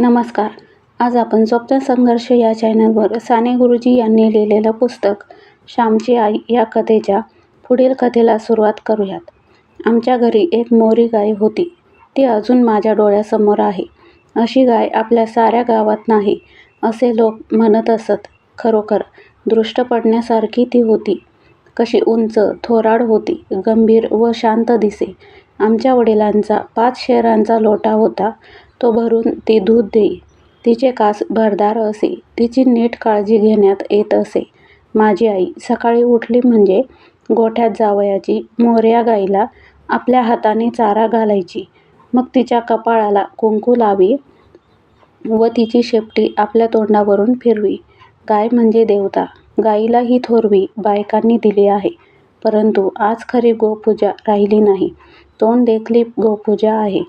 नमस्कार. आज आपण स्वप्न संघर्ष या चॅनलवर साने गुरुजी यांनी लिहिलेलं पुस्तक श्यामची आई या कथेच्या पुढील कथेला सुरुवात करूयात. आमच्या घरी एक मोरी गाय होती. ती अजून माझ्या डोळ्यासमोर आहे. अशी गाय आपल्या साऱ्या गावात नाही असे लोक म्हणत असत. खरोखर दृष्ट पडण्यासारखी ती होती. कशी उंच थोराड होती गंभीर व शांत दिसे. आमच्या वडिलांचा पाच शेरांचा लोटा होता. तो भरून ती दूध देई. तिचे कास भरदार असे. तिची नीट काळजी घेण्यात येत असे. माझी आई सकाळी उठली म्हणजे गोठ्यात जावयाची मोरया गाईला आपल्या हाताने चारा घालायची. मग तिच्या कपाळाला कुंकू लावी व तिची शेपटी आपल्या तोंडावरून फिरवी. गाय म्हणजे देवता. गाईला ही थोरवी बायकांनी दिली आहे. परंतु आज खरी गोपूजा राहिली नाही. तोंड देखली गोपूजा आहे.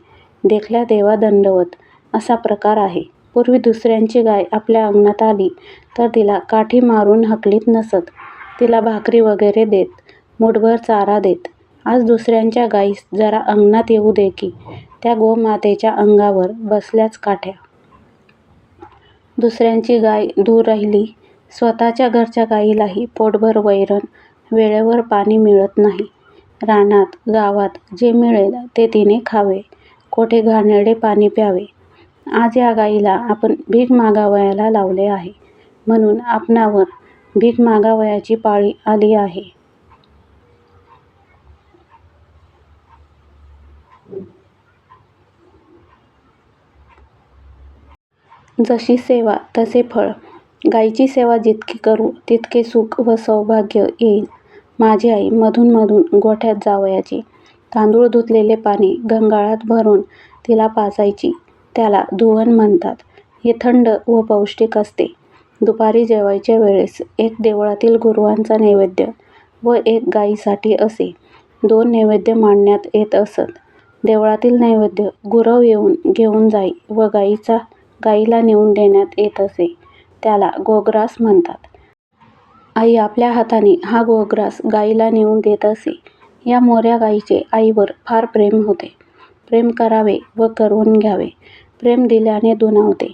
देखल्या देवा दंडवत असा प्रकार आहे. पूर्वी दुसऱ्यांची गाय आपल्या अंगणात आली तर तिला काठी मारून हकलीत नसत. तिला भाकरी वगैरे देत मुठभर चारा देत. आज दुसऱ्यांच्या गाईस जरा अंगणात येऊ दे की त्या गोमातेच्या अंगावर बसल्याच काठ्या. दुसऱ्यांची गाय दूर राहिली स्वतःच्या घरच्या गाईलाही पोटभर वैरण वेळेवर पाणी मिळत नाही. रानात गावात जे मिळेल ते तिने खावे. कोठे घाणेरडे पाणी प्यावे? आज या गाईला आपण भीक मागावयाला लावले आहे. म्हणून आपणावर भीक मागावयाची पाळी आली आहे. जशी सेवा तसे फळ. गाईची सेवा जितकी करू तितके सुख व सौभाग्य येईल. माझी आई मधून मधून गोठ्यात जावयाची. तांदूळ धुतलेले पाणी गंगाळात भरून तिला पाजायची. त्याला धुवन म्हणतात. हे थंड व पौष्टिक असते. दुपारी जेवायच्या वेळेस एक देवळातील गुरुवांचा नैवेद्य व एक गाईसाठी असे. दोन नैवेद्य मांडण्यात येत असत. देवळातील नैवेद्य गुरव येऊन घेऊन जाई व गाईचा गाईला नेऊन देण्यात येत असे. त्याला गोग्रास म्हणतात. आई आपल्या हाताने हा गोग्रास गाईला नेऊन देत असे. या मोऱ्या गाईचे आईवर फार प्रेम होते. प्रेम करावे व करवून घ्यावे. प्रेम दिल्याने दुणावते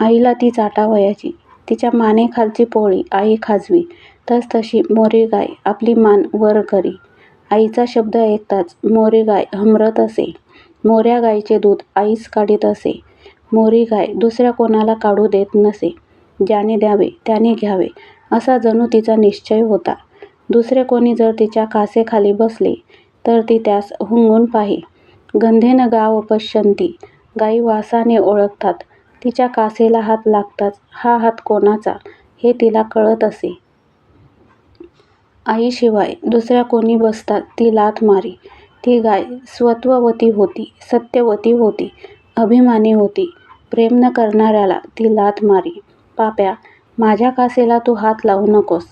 आईला ती चाटावयाची. तिच्या मानेखालची पोळी आई खाजवी. तसतशी मोरी गाय आपली मान वर करी. आईचा शब्द ऐकताच मोरी गाय हमरत असे. मोऱ्या गाईचे दूध आईच काढीत असे. मोरी गाय दुसऱ्या कोणाला काढू देत नसे. ज्याने द्यावे त्याने घ्यावे असा जणू तिचा निश्चय होता. दुसरे कोणी जर तिच्या कासेखाली बसले तर ती त्यास हुंगून पाही. गंधेन गाव पश्यंती. गाई वासाने ओळखतात. तिच्या कासेला हात लागताच. हा हात कोणाचा? हे तिला कळत असे. आईशिवाय दुसऱ्या कोणी बसतात ती लाथ मारी. ती गाय स्वत्ववती होती सत्यवती होती अभिमानी होती. प्रेम न करणाऱ्याला ती लाथ मारी. पाप्या माझ्या कासेला तू हात लावू नकोस.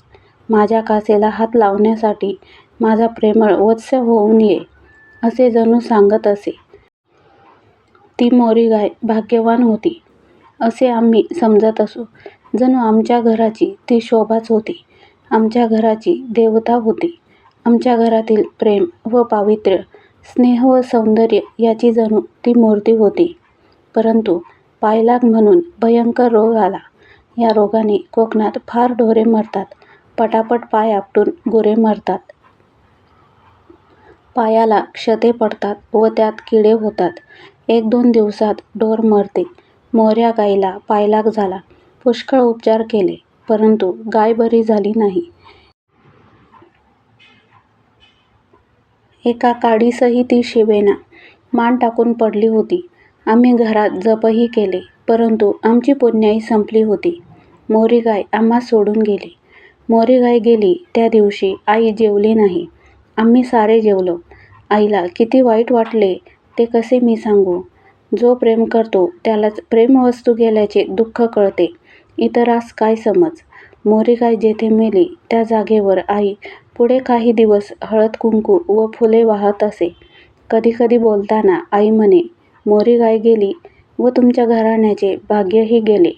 माझ्या कासेला हात लावण्यासाठी माझा प्रेमळ वत्स होऊन ये असे जणू सांगत असे. ती मोरी गाय भाग्यवान होती असे आम्ही समजत असू. जणू आमच्या घराची ती शोभाच होती. आमच्या घराची देवता होती. आमच्या घरातील प्रेम व पावित्र्य स्नेह व सौंदर्य याची जणू ती मूर्ती होती. परंतु पायलाग म्हणून भयंकर रोग आला. या रोगाने कोकणात फार ढोरे मरतात. पटापट पाय आपटून गुरे मरतात. पायाला क्षते पडतात व त्यात किडे होतात. एक दोन दिवसात ढोर मरते. मोऱ्या गाईला पायलाग झाला. पुष्कळ उपचार केले परंतु गाय बरी झाली नाही. एका काडीसही ती शिवेना. मान टाकून पडली होती. आम्ही घरात जपही केले परंतु आमची पुण्याई संपली होती. मोरी गाय आम्हा सोडून गेली. मोरीगाई गेली त्या दिवशी आई जेवली नाही. आम्ही सारे जेवलो. आईला किती वाईट वाटले ते कसे मी सांगू? जो प्रेम करतो त्यालाच प्रेमवस्तू गेल्याचे दुःख कळते. इतरास काय समज? मोरी जेथे मेली त्या जागेवर आई पुढे काही दिवस हळद कुंकू व फुले वाहत असे. कधीकधी बोलताना आई म्हणे मोरीगाय गेली व तुमच्या घराण्याचे भाग्यही गेले.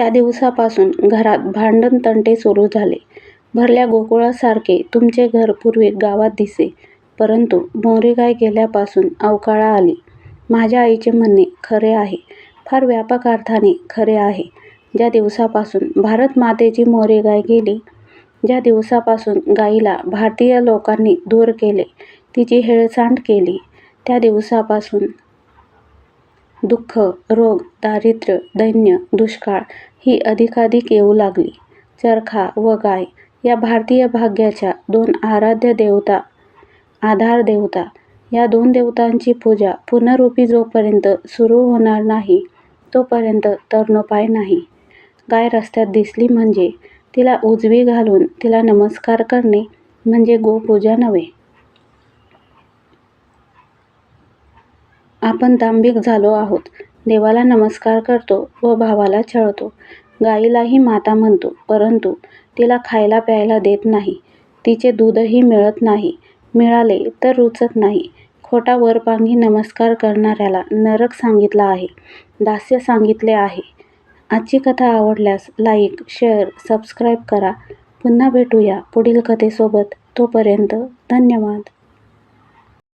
त्या दिवसापासून घरात भांडण तंटे सुरू झाले. भरल्या गोकुळासारखे तुमचे घर पूर्वी गावात दिसे परंतु मोरेगाय गेल्यापासून अवकाळा आली. माझ्या आईचे म्हणणे खरे आहे. फार व्यापक अर्थाने खरे आहे. ज्या दिवसापासून भारत मातेची गेली ज्या दिवसापासून गाईला भारतीय लोकांनी दूर केले तिची हेळसांड केली त्या दिवसापासून दुःख रोग दारिद्र्य दैन्य दुष्काळ ही अधिकाधिक येऊ लागली. चरखा व गाय या भारतीय भाग्याच्या दोन आराध्य देवता आधार देवता. या दोन देवतांची पूजा पुनरुपी जोपर्यंत सुरू होणार नाही तोपर्यंत तरणोपाय नाही. गाय रस्त्यात दिसली म्हणजे तिला उजवी घालून तिला नमस्कार करणे म्हणजे गोपूजा नव्हे. आपण दांभिक झालो आहोत. देवाला नमस्कार करतो व भावाला छळतो. गाईलाही माता म्हणतो परंतु तिला खायला प्यायला देत नाही. तिचे दूधही मिळत नाही. मिळाले तर रुचत नाही. खोटा वरपांगी नमस्कार करणाऱ्याला नरक सांगितला आहे. दास्य सांगितले आहे. आजची कथा आवडल्यास लाईक शेअर सबस्क्राईब करा. पुन्हा भेटूया पुढील कथेसोबत. तोपर्यंत धन्यवाद.